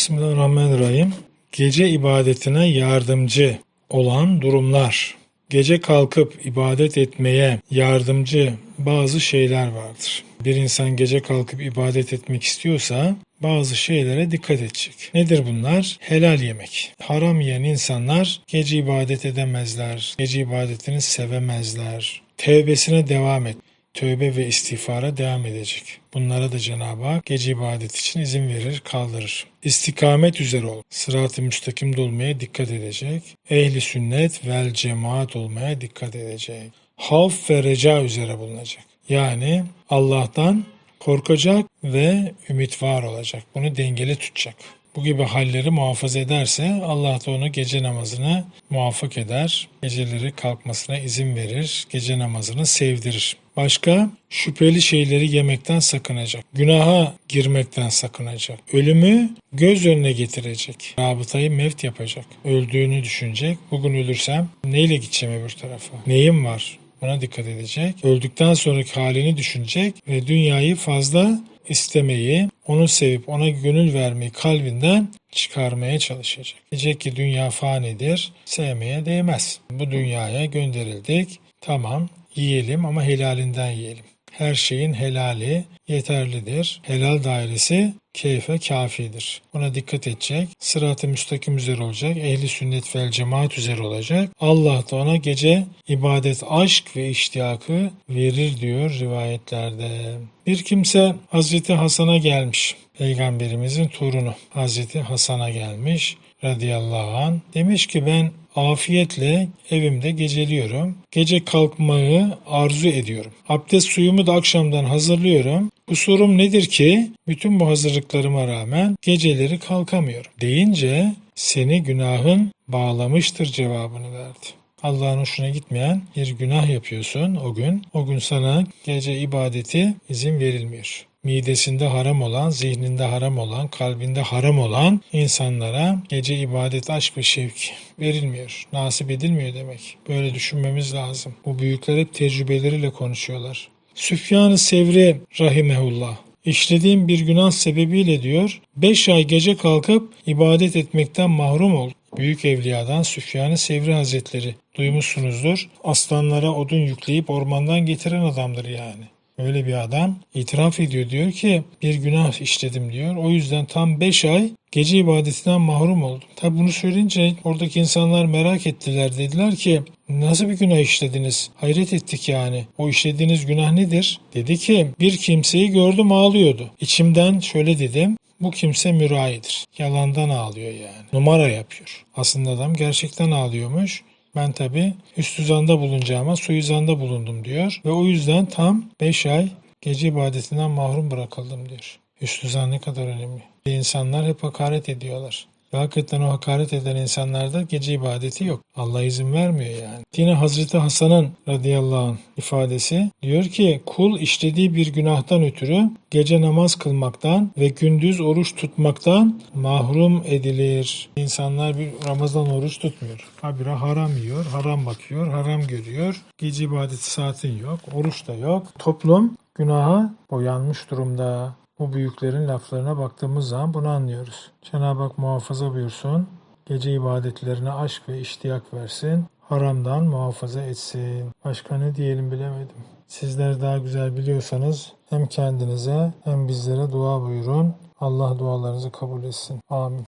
Bismillahirrahmanirrahim. Gece ibadetine yardımcı olan durumlar. Gece kalkıp ibadet etmeye yardımcı bazı şeyler vardır. Bir insan gece kalkıp ibadet etmek istiyorsa bazı şeylere dikkat edecek. Nedir bunlar? Helal yemek. Haram yiyen insanlar gece ibadet edemezler. Gece ibadetini sevemezler. Tevbesine devam et. Tövbe ve istiğfara devam edecek. Bunlara da Cenab-ı Hak gece ibadet için izin verir, kaldırır. İstikamet üzere ol. Sırat-ı müstakimde olmaya dikkat edecek. Ehli sünnet vel cemaat olmaya dikkat edecek. Havf ve reca üzere bulunacak. Yani Allah'tan korkacak ve ümit var olacak. Bunu dengeli tutacak. Bu gibi halleri muhafaza ederse Allah da onu gece namazına muvaffak eder. Geceleri kalkmasına izin verir. Gece namazını sevdirir. Başka şüpheli şeyleri yemekten sakınacak. Günaha girmekten sakınacak. Ölümü göz önüne getirecek. Rabıtayı mevt yapacak. Öldüğünü düşünecek. Bugün ölürsem neyle gideceğim öbür tarafa? Neyim var? Buna dikkat edecek. Öldükten sonraki halini düşünecek ve dünyayı fazla istemeyi, onu sevip ona gönül vermeyi kalbinden çıkarmaya çalışacak. Diyecek ki dünya fanidir, sevmeye değmez. Bu dünyaya gönderildik. Tamam, yiyelim ama helalinden yiyelim. Her şeyin helali yeterlidir. Helal dairesi keyfe kafidir. Buna dikkat edecek. Sırat-ı müstakim üzere olacak. Ehli sünnet vel cemaat üzere olacak. Allah da ona gece ibadet, aşk ve iştiyakı verir diyor rivayetlerde. Bir kimse Hazreti Hasan'a gelmiş. Peygamberimizin torunu Hazreti Hasan'a gelmiş radıyallahu an. Demiş ki ben afiyetle evimde geceliyorum. Gece kalkmayı arzu ediyorum. Abdest suyumu da akşamdan hazırlıyorum. Bu sorum nedir ki bütün bu hazırlıklarıma rağmen geceleri kalkamıyorum. Deyince seni günahın bağlamıştır cevabını verdi. Allah'ın hoşuna gitmeyen bir günah yapıyorsun o gün. O gün sana gece ibadeti izin verilmiyor midesinde haram olan, zihninde haram olan, kalbinde haram olan insanlara gece ibadet, aşk ve şevk verilmiyor. Nasip edilmiyor demek. Böyle düşünmemiz lazım. Bu büyükler hep tecrübeleriyle konuşuyorlar. Süfyan-ı Sevri rahimehullah İşlediğim bir günah sebebiyle diyor, beş ay gece kalkıp ibadet etmekten mahrum oldu. Büyük evliyadan Süfyan-ı Sevri Hazretleri duymuşsunuzdur. Aslanlara odun yükleyip ormandan getiren adamdır yani. Öyle bir adam itiraf ediyor diyor ki bir günah işledim diyor. O yüzden tam 5 ay gece ibadetinden mahrum oldum. Tabi bunu söyleyince oradaki insanlar merak ettiler. Dediler ki nasıl bir günah işlediniz? Hayret ettik yani. O işlediğiniz günah nedir? Dedi ki bir kimseyi gördüm ağlıyordu. İçimden şöyle dedim. Bu kimse mürahidir. Yalandan ağlıyor yani. Numara yapıyor. Aslında adam gerçekten ağlıyormuş. Ben tabi üstü zanda bulunacağıma suizanda bulundum diyor. Ve o yüzden tam 5 ay gece ibadetinden mahrum bırakıldım diyor. Üstü zan ne kadar önemli. İnsanlar hep hakaret ediyorlar. Ve hakikaten o hakaret eden insanlarda gece ibadeti yok. Allah izin vermiyor yani. Yine Hazreti Hasan'ın radıyallahu anh ifadesi diyor ki kul işlediği bir günahtan ötürü gece namaz kılmaktan ve gündüz oruç tutmaktan mahrum edilir. İnsanlar bir Ramazan oruç tutmuyor. Habire haram yiyor, haram bakıyor, haram görüyor. Gece ibadeti saatin yok, oruç da yok. Toplum günaha boyanmış durumda. Bu büyüklerin laflarına baktığımız zaman bunu anlıyoruz. Cenab-ı Hak muhafaza buyursun. Gece ibadetlerine aşk ve iştiyak versin. Haramdan muhafaza etsin. Başka ne diyelim bilemedim. Sizler daha güzel biliyorsanız hem kendinize hem bizlere dua buyurun. Allah dualarınızı kabul etsin. Amin.